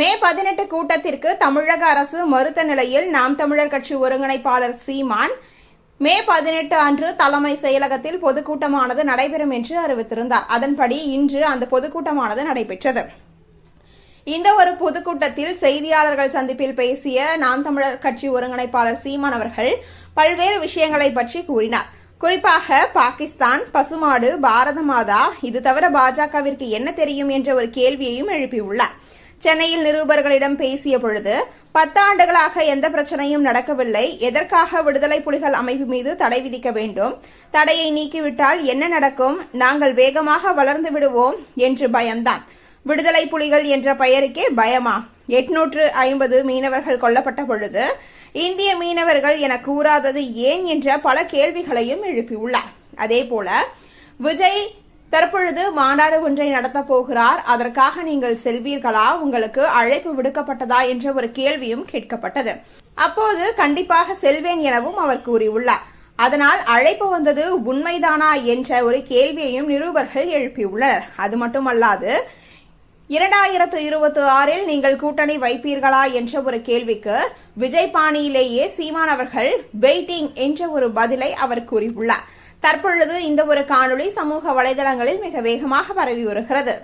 மே பதினெட்டு கூட்டத்திற்கு தமிழக அரசு மறுத்த நிலையில் நாம் தமிழர் கட்சி ஒருங்கிணைப்பாளர் சீமான். மே பதினெட்டு அன்று தலைமை செயலகத்தில் பொதுக்கூட்டமானது நடைபெறும் என்று அறிவித்திருந்தார். அதன்படி இன்று அந்த பொதுக்கூட்டமானது நடைபெற்றது. இந்த ஒரு பொதுக்கூட்டத்தில் செய்தியாளர்கள் சந்திப்பில் பேசிய நாம் தமிழர் கட்சி ஒருங்கிணைப்பாளர் சீமான் அவர்கள் பல்வேறு விஷயங்களை பற்றி கூறினார். குறிப்பாக பாகிஸ்தான் பசுமாடு பாரத மாதா இது தவிர பாஜகவிற்கு என்ன தெரியும் என்ற ஒரு கேள்வியையும் எழுப்பியுள்ளார். சென்னையில் நிருபர்களிடம் பேசிய பொழுது பத்தாண்டுகளாக எந்த பிரச்சனையும் நடக்கவில்லை. எதற்காக விடுதலை புலிகள் அமைப்பு மீது தடை விதிக்க வேண்டும்? தடையை நீக்கிவிட்டால் என்ன நடக்கும்? நாங்கள் வேகமாக வளர்ந்து விடுவோம் என்று பயம்தான். விடுதலை புலிகள் என்ற பெயருக்கே பயமா? எட்நூற்று ஐம்பது மீனவர்கள் கொல்லப்பட்ட பொழுது இந்திய மீனவர்கள் என கூறாதது ஏன் என்ற பல கேள்விகளையும் எழுப்பியுள்ளார். அதேபோல விஜய் தற்பொழுது மாநாடு ஒன்றை நடத்தப் போகிறார். அதற்காக நீங்கள் செல்வீர்களா? உங்களுக்கு அழைப்பு விடுக்கப்பட்டதா என்ற ஒரு கேள்வியும் கேட்கப்பட்டது. அப்போது கண்டிப்பாக செல்வேன் எனவும் அவர் கூறியுள்ளார். அதனால் அழைப்பு வந்தது உண்மைதானா என்ற ஒரு கேள்வியையும் நிருபர்கள் எழுப்பியுள்ளனர். அது மட்டுமல்லாது இரண்டாயிரத்து இருபத்தி ஆறில் நீங்கள் கூட்டணி வைப்பீர்களா என்ற ஒரு கேள்விக்கு விஜய் பாணியிலேயே சீமான் அவர்கள் வெயிட்டிங் என்ற ஒரு பதிலை அவர் கூறியுள்ளார். தற்பொழுது இந்த ஒரு காணொளி சமூக வலைதளங்களில் மிக வேகமாக பரவி வருகிறது.